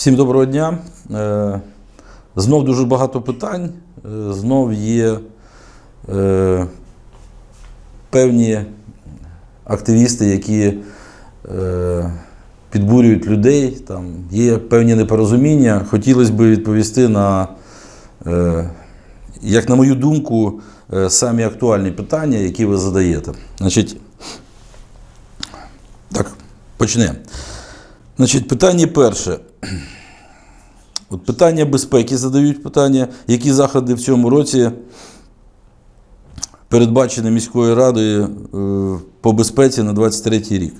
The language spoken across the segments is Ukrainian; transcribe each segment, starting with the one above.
Всім доброго дня. Е, Знов дуже багато питань. Е, Знов є е, певні активісти, які підбурюють людей. Там є певні непорозуміння. Хотілося б відповісти на, як на мою думку, самі актуальні питання, які ви задаєте. Значить, так, почнемо. Значить, питання перше. От питання безпеки задають питання, які заходи в цьому році передбачені міською радою е, по безпеці на 23 рік.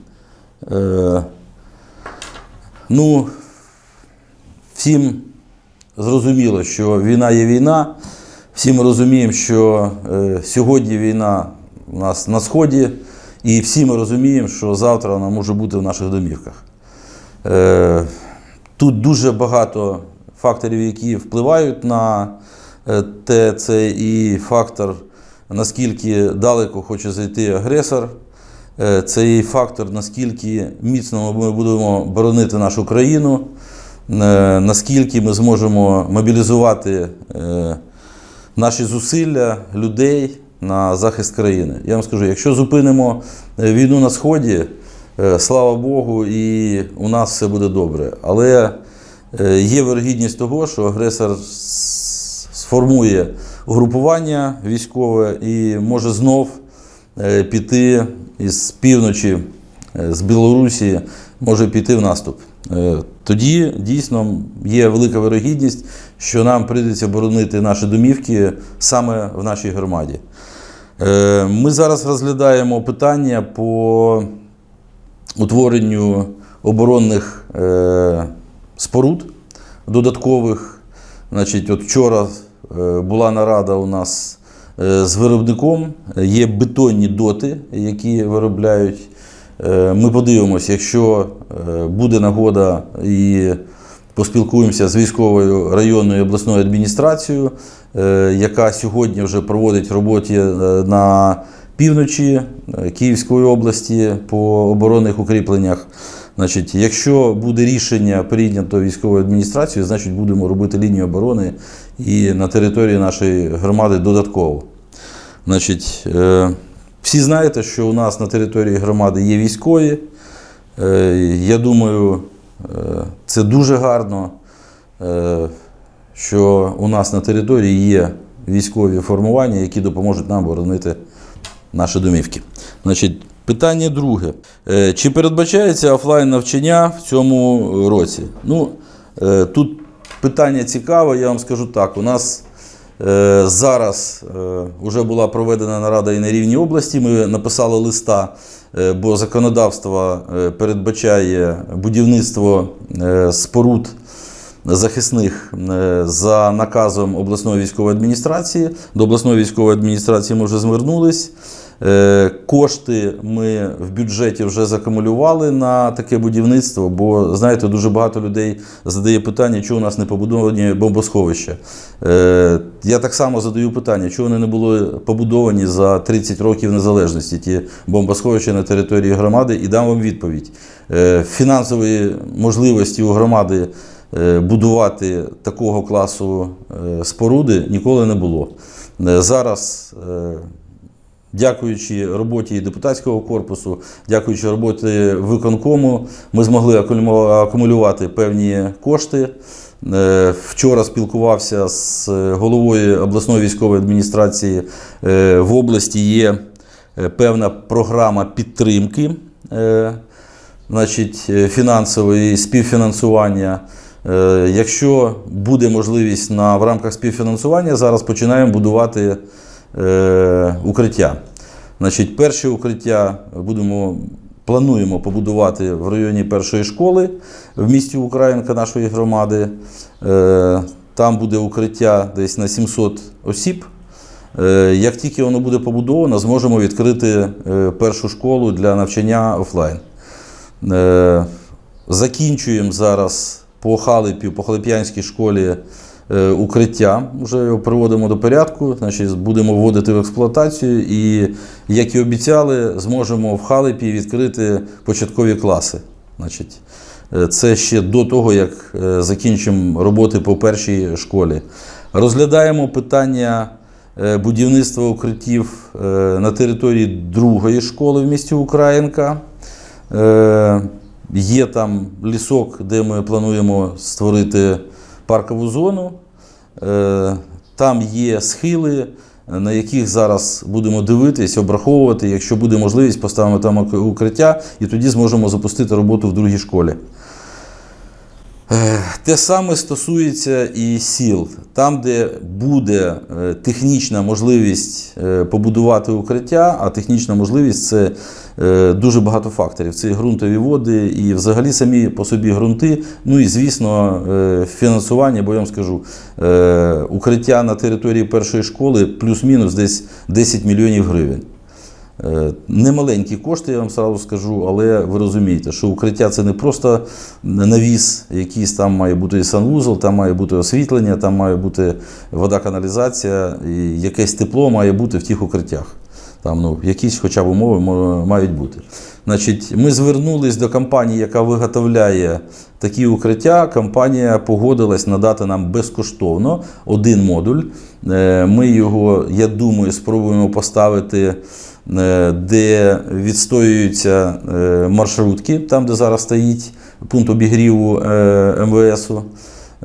Е, ну, всім зрозуміло, що війна є війна. Всі ми розуміємо, що е, сьогодні війна у нас на сході, і всі ми розуміємо, що завтра вона може бути в наших домівках. Тут дуже багато факторів, які впливають на е, те, це і фактор, наскільки далеко хоче зайти агресор. Е, Це і фактор, наскільки міцно ми будемо боронити нашу країну, е, наскільки ми зможемо мобілізувати наші зусилля людей на захист країни. Я вам скажу, якщо зупинимо війну на Сході, слава Богу, і у нас все буде добре. Але е, є вирогідність того, що агресор сформує угрупування військове і може знов е, піти із півночі, е, з Білорусі, може піти в наступ. Е, Тоді дійсно є велика вирогідність, що нам прийдеться боронити наші домівки саме в нашій громаді. Е, Ми зараз розглядаємо питання по утворенню оборонних е, споруд додаткових. Значить, от вчора е, була нарада у нас е, з виробником. Є бетонні доти, які виробляють. Е, Ми подивимося, якщо буде нагода і поспілкуємося з військовою районною обласною адміністрацією, яка сьогодні вже проводить роботи е, на півночі е, Київської області по оборонних укріпленнях. Значить, якщо буде рішення прийнято військовою адміністрацією, значить будемо робити лінію оборони і на території нашої громади додатково. Значить, е, всі знаєте, що у нас на території громади є військові. Е, Я думаю, це дуже гарно, що у нас на території є військові формування, які допоможуть нам боронити наші домівки. Значить, питання друге. Е, Чи передбачається офлайн навчання в цьому році? Ну, е, тут питання цікаве, я вам скажу так. У нас е, зараз вже була проведена нарада і на рівні області. Ми написали листа, бо законодавство передбачає будівництво споруд захисних е, за наказом обласної військової адміністрації. До обласної військової адміністрації ми вже звернулись. Е, Кошти ми в бюджеті вже закумулювали на таке будівництво, бо знаєте, дуже багато людей задає питання, чого у нас не побудовані бомбосховища. Е, Я так само задаю питання, чого вони не були побудовані за 30 років незалежності, ті бомбосховища на території громади, і дам вам відповідь. Фінансової можливості у громади будувати такого класу е, споруди ніколи не було. Е, Зараз е, Дякуючи роботі депутатського корпусу, дякуючи роботі виконкому, ми змогли акумулювати певні кошти. Е, Вчора спілкувався з головою обласної військової адміністрації. Е, В області є е, певна програма підтримки, е, значить, е, фінансової співфінансування. Е, Якщо буде можливість на, в рамках співфінансування, зараз починаємо будувати е, укриття. Значить, перше укриття будемо, плануємо побудувати в районі першої школи в місті Українка нашої громади. Е, там буде укриття десь на 700 осіб. Е, Як тільки воно буде побудовано, зможемо відкрити е, першу школу для навчання офлайн. Е, Закінчуємо зараз по Халипі, по Халип'янській школі е, укриття. Вже його приводимо до порядку. Значить, будемо вводити в експлуатацію і, як і обіцяли, зможемо в Халипі відкрити початкові класи. Значить, Е, Це ще до того, як е, закінчимо роботи по першій школі. Розглядаємо питання будівництва укриттів на території другої школи в місті Українка. Є там лісок, де ми плануємо створити паркову зону. Е, Там є схили, на яких зараз будемо дивитись, обраховувати. Якщо буде можливість, поставимо там укриття і тоді зможемо запустити роботу в другій школі. Е, Те саме стосується і сіл. Там, де буде е, технічна можливість е, побудувати укриття, а технічна можливість це дуже багато факторів. Це і ґрунтові води, і взагалі самі по собі ґрунти. Ну і звісно, фінансування, бо я вам скажу, укриття на території першої школи плюс-мінус десь 10 мільйонів гривень. Е, Немаленькі кошти, я вам сразу скажу, але ви розумієте, що укриття це не просто навіс, якийсь там має бути санвузол, там має бути освітлення, там має бути вода, каналізація, і якесь тепло має бути в тих укриттях. Там ну, якісь хоча б умови мають бути. Значить, ми звернулись до компанії, яка виготовляє такі укриття. Компанія погодилась надати нам безкоштовно один модуль. Е, Ми його, я думаю, спробуємо поставити, де відстоюються е, маршрутки, там, де зараз стоїть пункт обігріву е, МВСу.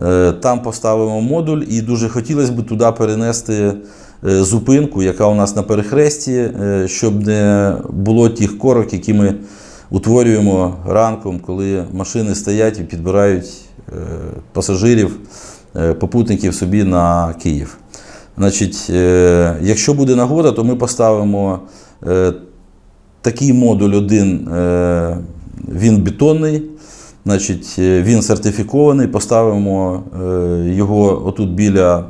Е, Там поставимо модуль, і дуже хотілося б туди перенести е, зупинку, яка у нас на перехресті, е, щоб не було тих корок, які ми утворюємо ранком, коли машини стоять і підбирають е, пасажирів, е, попутників собі на Київ. Значить, е, якщо буде нагода, то ми поставимо е, такий модуль один, е, він бетонний. Значить, він сертифікований, поставимо його отут біля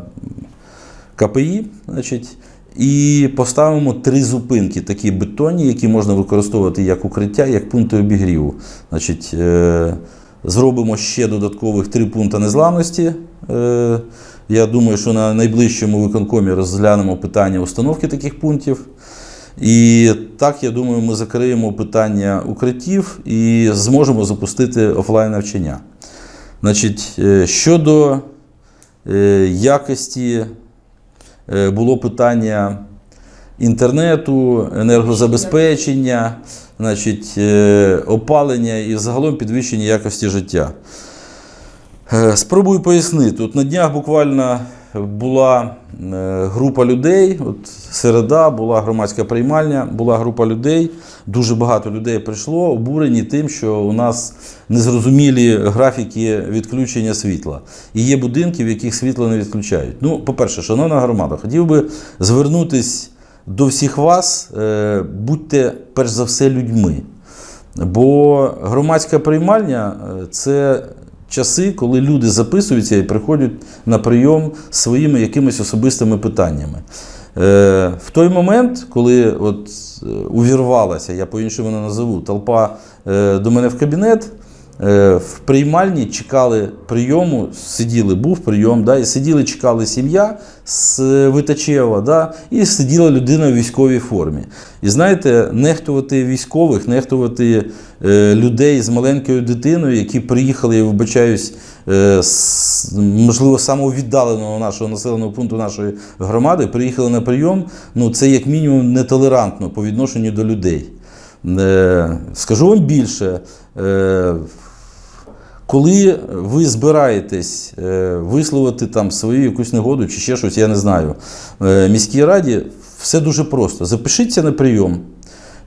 КПІ. Значить, і поставимо три зупинки, такі бетонні, які можна використовувати як укриття, як пункти обігріву. Значить, зробимо ще додаткових три пункти незламності. Я думаю, що на найближчому виконкомі розглянемо питання установки таких пунктів. І так, я думаю, ми закриємо питання укриттів і зможемо запустити офлайн навчання. Значить, е, щодо е, якості е, було питання інтернету, енергозабезпечення, значить, опалення і загалом підвищення якості життя. Е, Спробую пояснити. От на днях буквально була е, група людей, от середа, була громадська приймальня, була група людей, дуже багато людей прийшло, обурені тим, що у нас незрозумілі графіки відключення світла. І є будинки, в яких світло не відключають. Ну, по-перше, шановна громада, хотів би звернутись до всіх вас, е, будьте перш за все людьми. Бо громадська приймальня це часи, коли люди записуються і приходять на прийом своїми якимись особистими питаннями. Е, В той момент, коли от е, увірвалася, я по-іншому не назову, толпа е, до мене в кабінет, в приймальні чекали прийому, сиділи, був прийом, да, і сиділи, чекали сім'я з Витачева, да, і сиділа людина в військовій формі. І знаєте, нехтувати військових, нехтувати людей з маленькою дитиною, які приїхали, я вибачаюсь, е, з, можливо, самого віддаленого нашого населеного пункту нашої громади, приїхали на прийом, ну це як мінімум нетолерантно по відношенню до людей. Е, скажу вам більше. Е, коли ви збираєтесь е, висловити там свою якусь негоду чи ще щось, я не знаю, е, міській раді все дуже просто. Запишіться на прийом, е,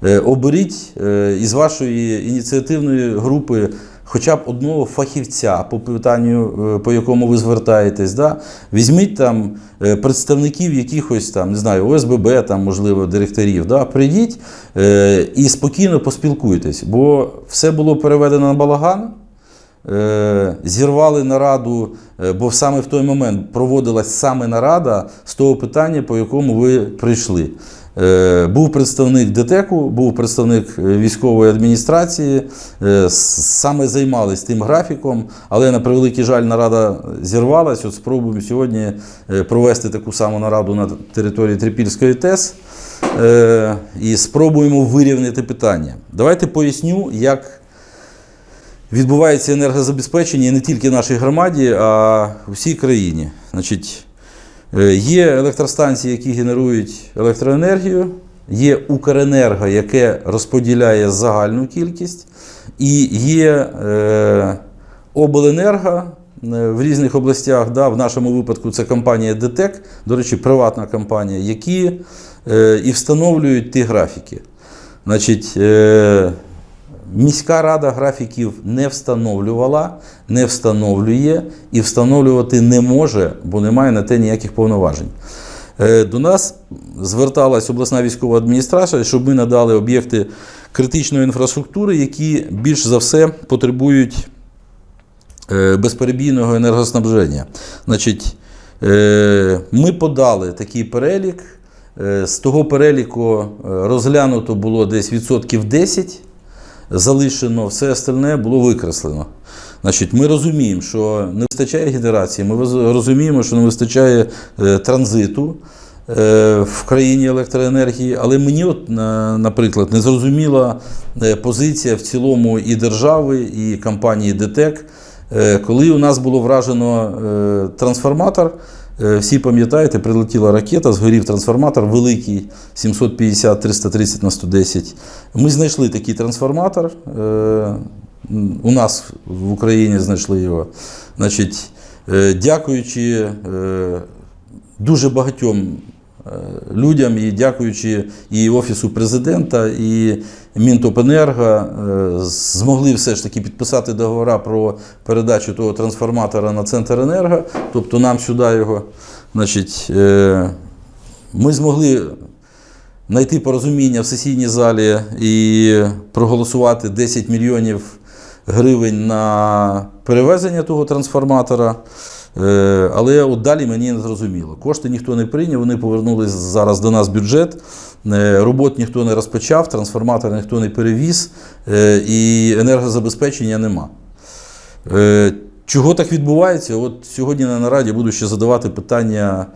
оберіть е, із вашої ініціативної групи хоча б одного фахівця по питанню, е, по якому ви звертаєтесь. Да? Візьміть там е, представників якихось там, не знаю, ОСББ, там, можливо, директорів. Да? Прийдіть е, і спокійно поспілкуйтесь, бо все було переведено на балаган. Е, зірвали нараду, е, бо саме в той момент проводилась саме нарада з того питання, по якому ви прийшли. Е, Був представник ДТЕКу, був представник е, військової адміністрації, е, саме займались тим графіком, але на превеликий жаль, нарада зірвалась. От спробуємо сьогодні провести таку саму нараду на території Трипільської ТЕС і спробуємо вирівняти питання. Давайте поясню, як відбувається енергозабезпечення не тільки нашій громаді, а в всій країні. Значить, є електростанції, які генерують електроенергію, є Укренерго, яке розподіляє загальну кількість, і є е, обленерго е, в різних областях. Да, в нашому випадку це компанія ДТЕК, до речі, приватна компанія, які е, і встановлюють ті графіки. Значить, е, міська рада графіків не встановлювала, не встановлює і встановлювати не може, бо немає на те ніяких повноважень. Е, До нас зверталась обласна військова адміністрація, щоб ми надали об'єкти критичної інфраструктури, які більш за все потребують е, безперебійного енергоснабження. Значить, е, ми подали такий перелік. З того переліку розглянуто було десь відсотків 10, залишено, все остальне було викреслено. Значить, ми розуміємо, що не вистачає генерації, ми розуміємо, що не вистачає е, транзиту е, в країні електроенергії, але мені, от, на- наприклад, не зрозуміла е, позиція в цілому і держави, і компанії ДТЕК, коли у нас було вражено трансформатор. Е, Всі пам'ятаєте, прилетіла ракета, згорів трансформатор великий 750-330 на 110. Ми знайшли такий трансформатор. е, У нас в Україні знайшли його. Значить, е, дякуючи дуже багатьом людям і дякуючи і Офісу президента, і Мінтопенерго, е, змогли все ж таки підписати договори про передачу того трансформатора на Центр енерго, тобто нам сюди його. Значить, е, ми змогли знайти порозуміння в сесійній залі і проголосувати 10 мільйонів гривень на перевезення того трансформатора. Е, Але от далі мені не зрозуміло. Кошти ніхто не прийняв, вони повернулись зараз до нас в бюджет. Е, Робот ніхто не розпочав, трансформатор ніхто не перевіз, е, і енергозабезпечення нема. Чого так відбувається? От сьогодні на нараді буду ще задавати питання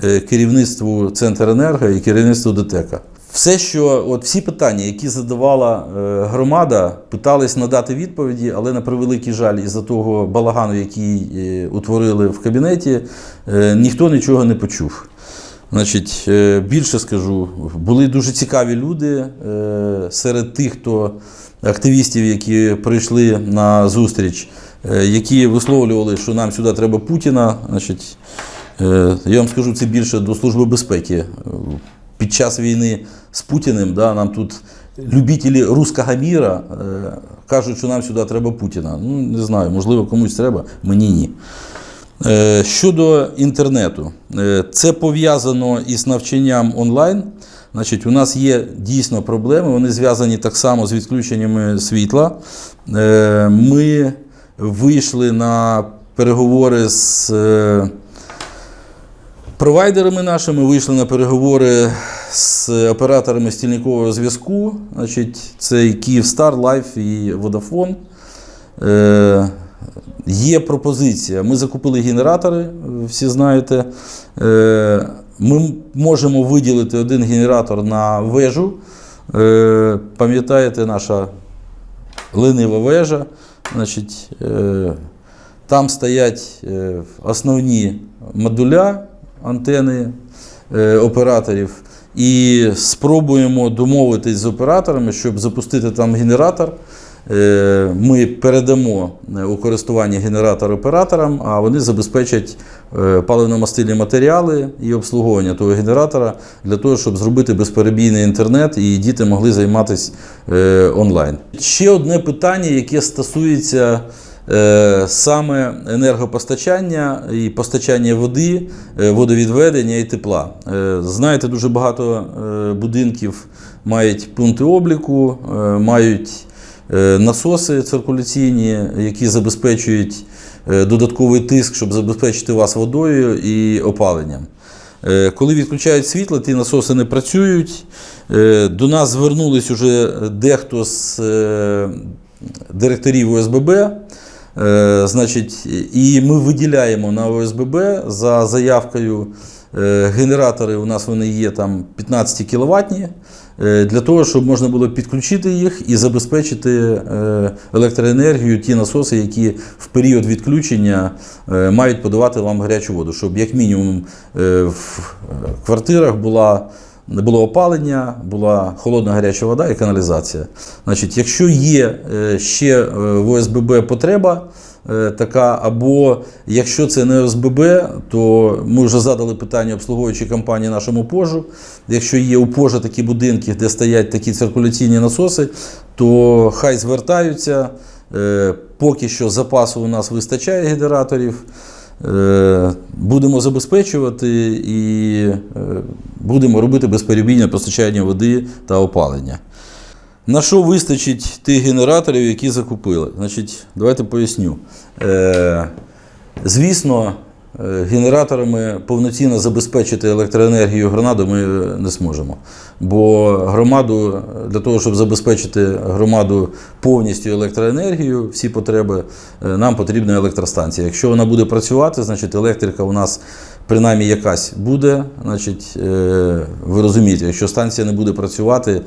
керівництву Центренерго і керівництву ДТЕКа. Все, що от всі питання, які задавала е, громада, питались надати відповіді, але на превеликий жаль, із-за того балагану, який е, утворили в кабінеті, е, ніхто нічого не почув. Значить, більше скажу, були дуже цікаві люди серед тих, хто активістів, які прийшли на зустріч, які висловлювали, що нам сюди треба Путіна. Значить, я вам скажу це більше до Служби безпеки. Під час війни з Путіним да, нам тут любителі руського міра е, кажуть, що нам сюди треба Путіна. Ну, не знаю, можливо, комусь треба, мені ні. Е, Щодо інтернету, Е, це пов'язано із навчанням онлайн. Значить, у нас є дійсно проблеми, вони зв'язані так само з відключеннями світла. Е, Ми вийшли на переговори з е, провайдерами нашими, вийшли на переговори з операторами стільникового зв'язку. Значить, це Київстар, Лайф і Vodafone. Е, Є пропозиція. Ми закупили генератори, всі знаєте. Е, Ми можемо виділити один генератор на вежу. Е, Пам'ятаєте, наша ленива вежа. Значить, там стоять основні модуля антени е, операторів. І спробуємо домовитись з операторами, щоб запустити там генератор. Е, Ми передамо е, у користування генератор операторам, а вони забезпечать паливно-мастильні матеріали і обслуговування того генератора для того, щоб зробити безперебійний інтернет і діти могли займатися онлайн. Ще одне питання, яке стосується саме енергопостачання і постачання води, е, водовідведення і тепла. Е, Знаєте, дуже багато е, будинків мають пункти обліку, е, мають е, насоси циркуляційні, які забезпечують е, додатковий тиск, щоб забезпечити вас водою і опаленням. Е, Коли відключають світло, ті насоси не працюють. Е, До нас звернулись уже дехто з е, директорів ОСББ. Е, і ми виділяємо на ОСББ за заявкою е, генератори. У нас вони є там 15 кіловатні. е, для того, щоб можна було підключити їх і забезпечити е, електроенергію ті насоси, які в період відключення мають подавати вам гарячу воду, щоб як мінімум в квартирах була. Було опалення, була холодна гаряча вода і каналізація. Значить, якщо є е, ще е, в ОСББ потреба е, така, або якщо це не ОСББ, то ми вже задали питання обслуговуючій компанії нашому пожу. Якщо є у пожа такі будинки, де стоять такі циркуляційні насоси, то хай звертаються. Поки що запасу у нас вистачає генераторів. Е, Будемо забезпечувати і е, будемо робити безперебійне постачання води та опалення. На що вистачить тих генераторів, які закупили? Значить, давайте поясню. Е, Звісно, генераторами повноцінно забезпечити електроенергію громаду ми не зможемо. Бо громаду, для того, щоб забезпечити громаду повністю електроенергією, всі потреби, е, нам потрібна електростанція. Якщо вона буде працювати, значить електрика у нас принаймні якась буде. Значить, е, ви розумієте, якщо станція не буде працювати,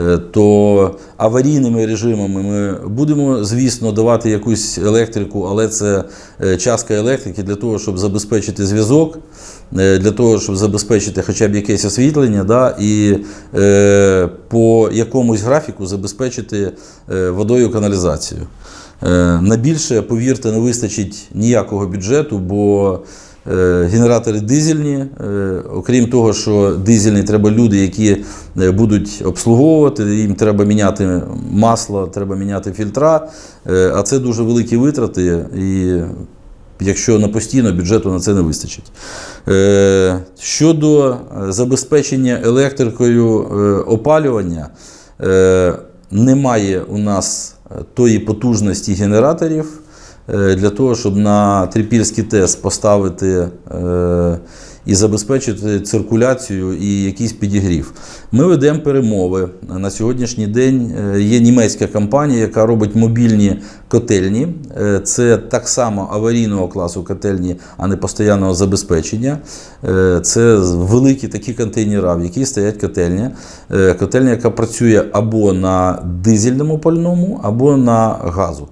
е, то аварійними режимами ми будемо, звісно, давати якусь електрику, але це е, частка електрики для того, щоб забезпечити зв'язок, е, для того, щоб забезпечити хоча б якесь освітлення, да, і е, по якомусь графіку забезпечити е, водою каналізацію. Е, На більше, повірте, не вистачить ніякого бюджету, бо е, генератори дизельні. Окрім того, що дизельні треба люди, які будуть обслуговувати, їм треба міняти масло, треба міняти фільтра, а це дуже великі витрати. І якщо на постійно бюджету на це не вистачить. Е, Щодо е, забезпечення електрикою е, опалювання, немає у нас тої потужності генераторів для того, щоб на трипільський ТЕС поставити і забезпечити циркуляцію і якийсь підігрів. Ми ведемо перемови. На сьогоднішній день е, є німецька компанія, яка робить мобільні котельні. Е, Це так само аварійного класу котельні, а не постійного забезпечення. Е, Це великі такі контейнера, в яких стоять котельня. Котельня, яка працює або на дизельному пальному, або на газу.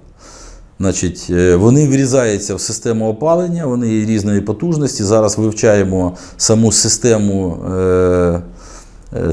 Значить, е, вони врізаються в систему опалення, вони різної потужності. Зараз вивчаємо саму систему е,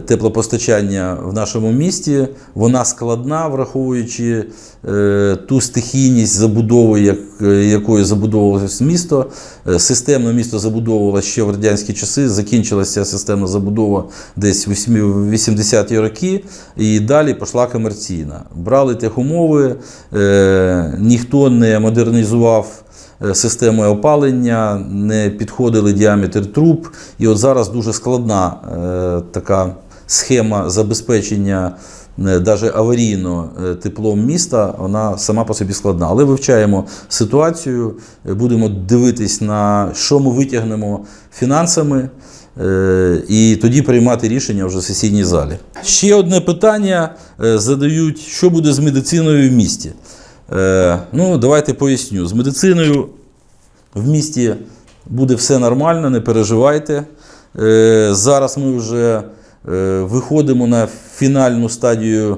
теплопостачання в нашому місті. Вона складна, враховуючи е, ту стихійність забудови, е, якою забудовувалось місто. Е, Системно місто забудовувалося ще в радянські часи. Закінчилася системна забудова десь в 80-ті роки, і далі пішла комерційна. Брали техумови, е, ніхто не модернізував е, системи опалення, не підходили діаметр труб. І от зараз дуже складна е, така схема забезпечення навіть аварійно е, теплом міста, вона сама по собі складна. Але вивчаємо ситуацію, будемо дивитись на що ми витягнемо фінансами. І тоді приймати рішення вже в сесійній залі. Ще одне питання задають: що буде з медициною в місті? Е, Ну, давайте поясню. З медициною в місті буде все нормально, не переживайте. Е, Зараз ми вже е, виходимо на фінальну стадію.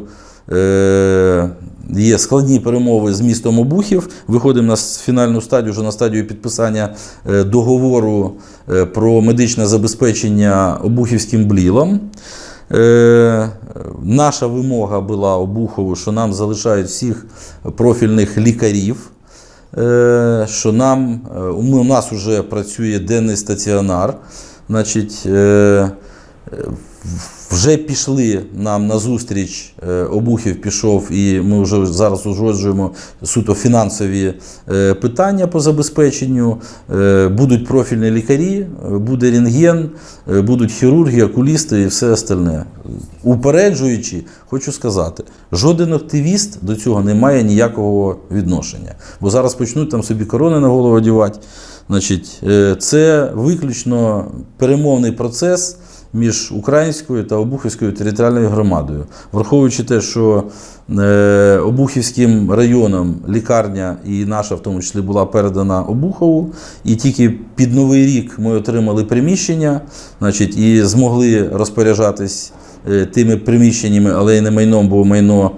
е, Є складні перемови з містом Обухів. Виходимо на фінальну стадію, вже на стадію підписання е, договору е, про медичне забезпечення Обухівським блілом. Е, Наша вимога була Обухову, що нам залишають всіх профільних лікарів. Е, що нам, е, у нас вже працює денний стаціонар. Значить, е, вже пішли нам на зустріч, е, Обухів пішов, і ми вже зараз узгоджуємо суто фінансові е, питання по забезпеченню. Е, Будуть профільні лікарі, буде рентген, будуть хірурги, окулісти і все остальне. Упереджуючи, хочу сказати, жоден активіст до цього не має ніякого відношення. Бо зараз почнуть там собі корони на голову одягати. Значить, це виключно перемовний процес між українською та Обухівською територіальною громадою. Враховуючи те, що е, Обухівським районом лікарня і наша, в тому числі, була передана Обухову, і тільки під Новий рік ми отримали приміщення, значить, і змогли розпоряджатись е, тими приміщеннями, але й не майном, бо майно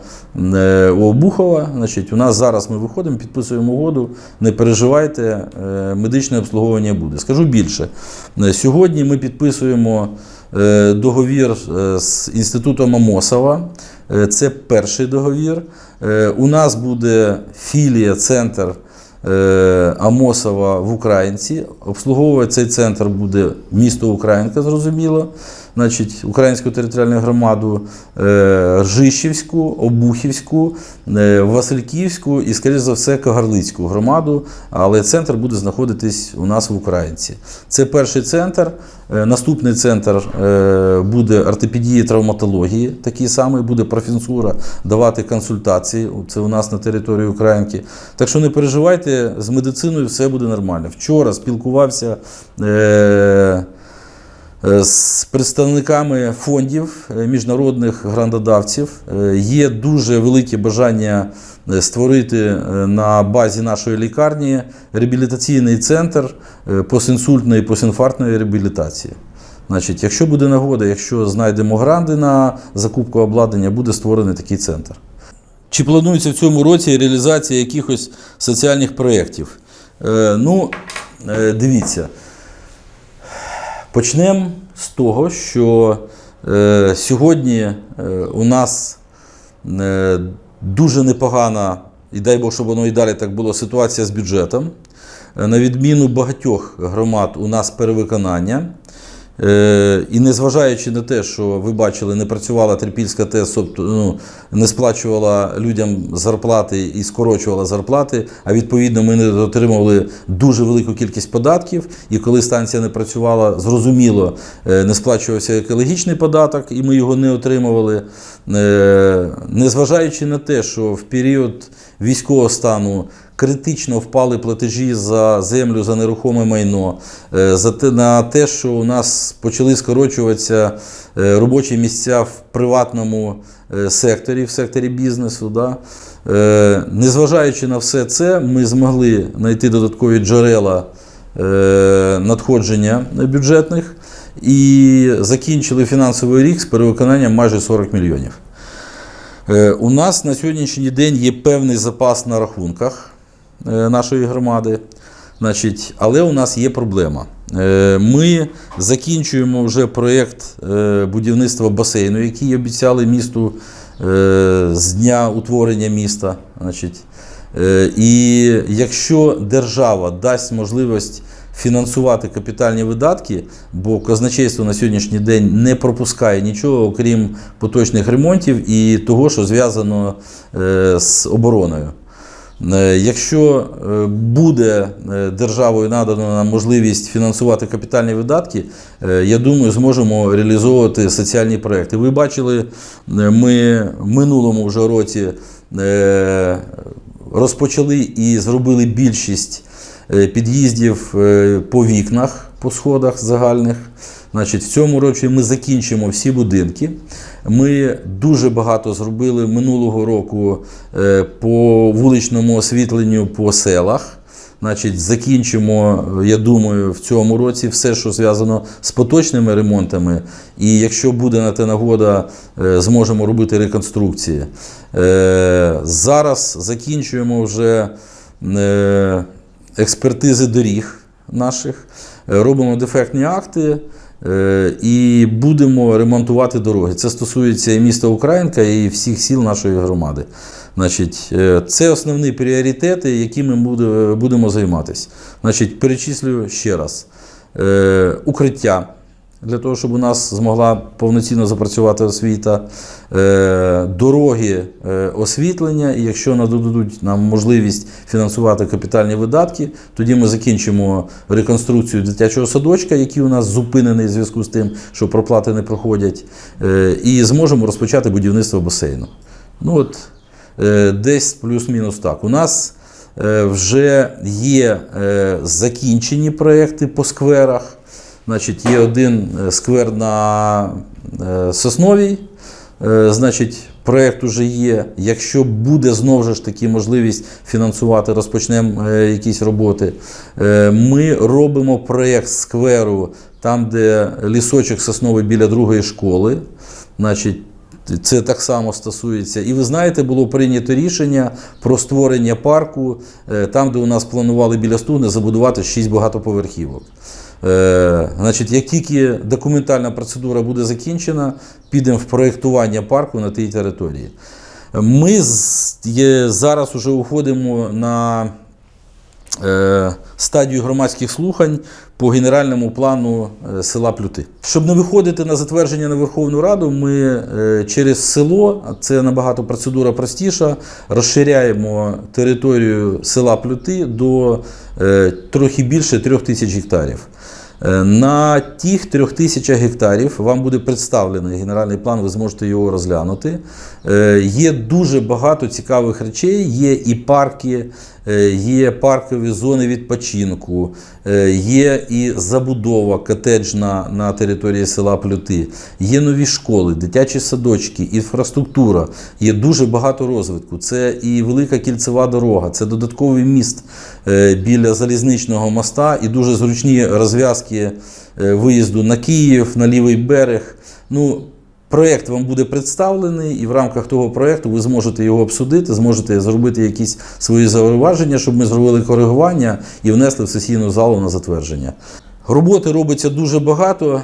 е, у Обухова. Значить, у нас зараз ми виходимо, підписуємо угоду. Не переживайте, медичне обслуговування буде. Скажу більше. Сьогодні ми підписуємо договір е, з інститутом Амосова. Е, Це перший договір. Е, У нас буде філія, центр е, Амосова в Українці. Обслуговувати цей центр буде місто Українка, зрозуміло. Значить, Українську територіальну громаду е, Ржищівську, Обухівську, е, Васильківську і, скоріш за все, Кагарлицьку громаду. Але центр буде знаходитись у нас в Українці. Це перший центр. Е, Наступний центр буде ортопедії травматології, такий самий, буде профінсура давати консультації. Це у нас на території Українки. Так що не переживайте, з медициною все буде нормально. Вчора спілкувався. З представниками фондів е, міжнародних грантодавців Е, є дуже велике бажання е, створити е, на базі нашої лікарні реабілітаційний центр е, постінсультної і постінфарктної реабілітації. Значить, якщо буде нагода, якщо знайдемо гранди на закупку обладнання, буде створений такий центр. Чи планується в цьому році реалізація якихось соціальних проєктів? Е, ну, е, дивіться. Почнемо з того, що е, сьогодні е, у нас е, дуже непогана, і дай Бог, щоб воно і далі так було, ситуація з бюджетом. Е, На відміну багатьох громад, у нас перевиконання. Е, І незважаючи на те, що ви бачили, не працювала Трипільська ТЕС, тобто ну, не сплачувала людям зарплати і скорочувала зарплати, а відповідно ми не отримували дуже велику кількість податків. І коли станція не працювала, зрозуміло, е, не сплачувався екологічний податок, і ми його не отримували. Е, Незважаючи на те, що в період військового стану критично впали платежі за землю, за нерухоме майно, е, за те, на те, що у нас почали скорочуватися е, робочі місця в приватному е, секторі, в секторі бізнесу. Да? Незважаючи на все це, ми змогли знайти додаткові джерела надходження бюджетних і закінчили фінансовий рік з перевиконанням майже 40 мільйонів. У нас на сьогоднішній день є певний запас на рахунках нашої громади, значить, але у нас є проблема. Е, Ми закінчуємо вже проєкт е, будівництва басейну, який обіцяли місту е, з дня утворення міста. Значить, Е, І якщо держава дасть можливість фінансувати капітальні видатки, бо казначейство на сьогоднішній день не пропускає нічого, окрім поточних ремонтів і того, що зв'язано е, з обороною. Е, Якщо е, буде е, державою надано нам можливість фінансувати капітальні видатки, я думаю, зможемо реалізовувати соціальні проекти. Ви бачили, ми в минулому вже році розпочали і зробили більшість під'їздів по вікнах, по сходах загальних. Значить, в цьому році ми закінчимо всі будинки. Ми дуже багато зробили минулого року е, по вуличному освітленню по селах. Значить, закінчимо, я думаю, в цьому році все, що зв'язано з поточними ремонтами. І якщо буде на те нагода, е, зможемо робити реконструкції. Е, Зараз закінчуємо вже е, експертизи доріг наших, е, робимо дефектні акти. Е, І будемо ремонтувати дороги. Це стосується і міста Українка, і всіх сіл нашої громади. Значить, е, це основні пріоритети, якими ми будемо займатися. Значить, перечислюю ще раз: Е, укриття для того, щоб у нас змогла повноцінно запрацювати освіта, е, дороги е, освітлення. І якщо нададуть нам можливість фінансувати капітальні видатки, тоді ми закінчимо реконструкцію дитячого садочка, який у нас зупинений в зв'язку з тим, що проплати не проходять, е, і зможемо розпочати будівництво басейну. Ну от десь плюс-мінус так. У нас вже є закінчені проекти по скверах. Значить, є один е, сквер на е, Сосновій. Е, Значить, проєкт уже є. Якщо буде знову ж таки можливість фінансувати, розпочнемо якісь роботи. Ми робимо проєкт скверу там, де лісочок сосновий біля другої школи. Значить, це так само стосується. І ви знаєте, було прийнято рішення про створення парку там, де у нас планували біля Стугни забудувати 6 багатоповерхівок. Е, Значить, як тільки документальна процедура буде закінчена, підемо в проєктування парку на тій території. Ми зараз вже уходимо на е, стадію громадських слухань по генеральному плану е, села Плюти. Щоб не виходити на затвердження на Верховну Раду, ми е, через село, це набагато процедура простіша, розширяємо територію села Плюти до е, трохи більше трьох тисяч гектарів. На тих трьох тисячах гектарів вам буде представлений генеральний план, ви зможете його розглянути. Є дуже багато цікавих речей, є і парки, є паркові зони відпочинку, е, є і забудова котеджна на території села Плюти, є нові школи, дитячі садочки, інфраструктура, є дуже багато розвитку. Це і велика кільцева дорога, це додатковий міст е, біля залізничного моста і дуже зручні розв'язки е, виїзду на Київ, на лівий берег. Ну, Проєкт вам буде представлений, і в рамках того проєкту ви зможете його обсудити, зможете зробити якісь свої зауваження, щоб ми зробили коригування і внесли в сесійну залу на затвердження. Роботи робиться дуже багато.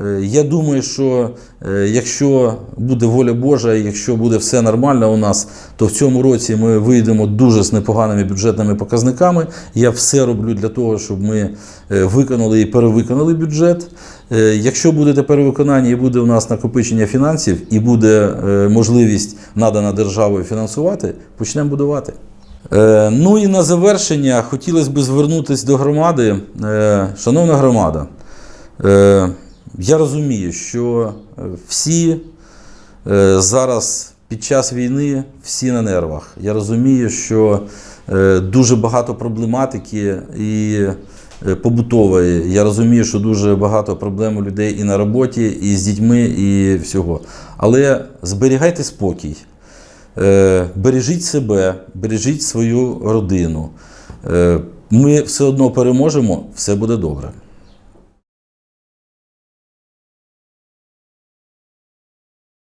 Е, Я думаю, що е, якщо буде воля Божа, якщо буде все нормально у нас, то в цьому році ми вийдемо дуже з непоганими бюджетними показниками. Я все роблю для того, щоб ми е, виконали і перевиконали бюджет. Якщо буде перевиконання і буде у нас накопичення фінансів, і буде можливість надана державою фінансувати, почнемо будувати. Ну і на завершення хотілося б звернутися до громади. Шановна громада, я розумію, що е, всі е, зараз під час війни всі на нервах. Я розумію, що е, дуже багато проблематики і побутової. Я розумію, що дуже багато проблем у людей і на роботі, і з дітьми, і всього. Але зберігайте спокій. Бережіть себе, бережіть свою родину. Ми все одно переможемо, все буде добре.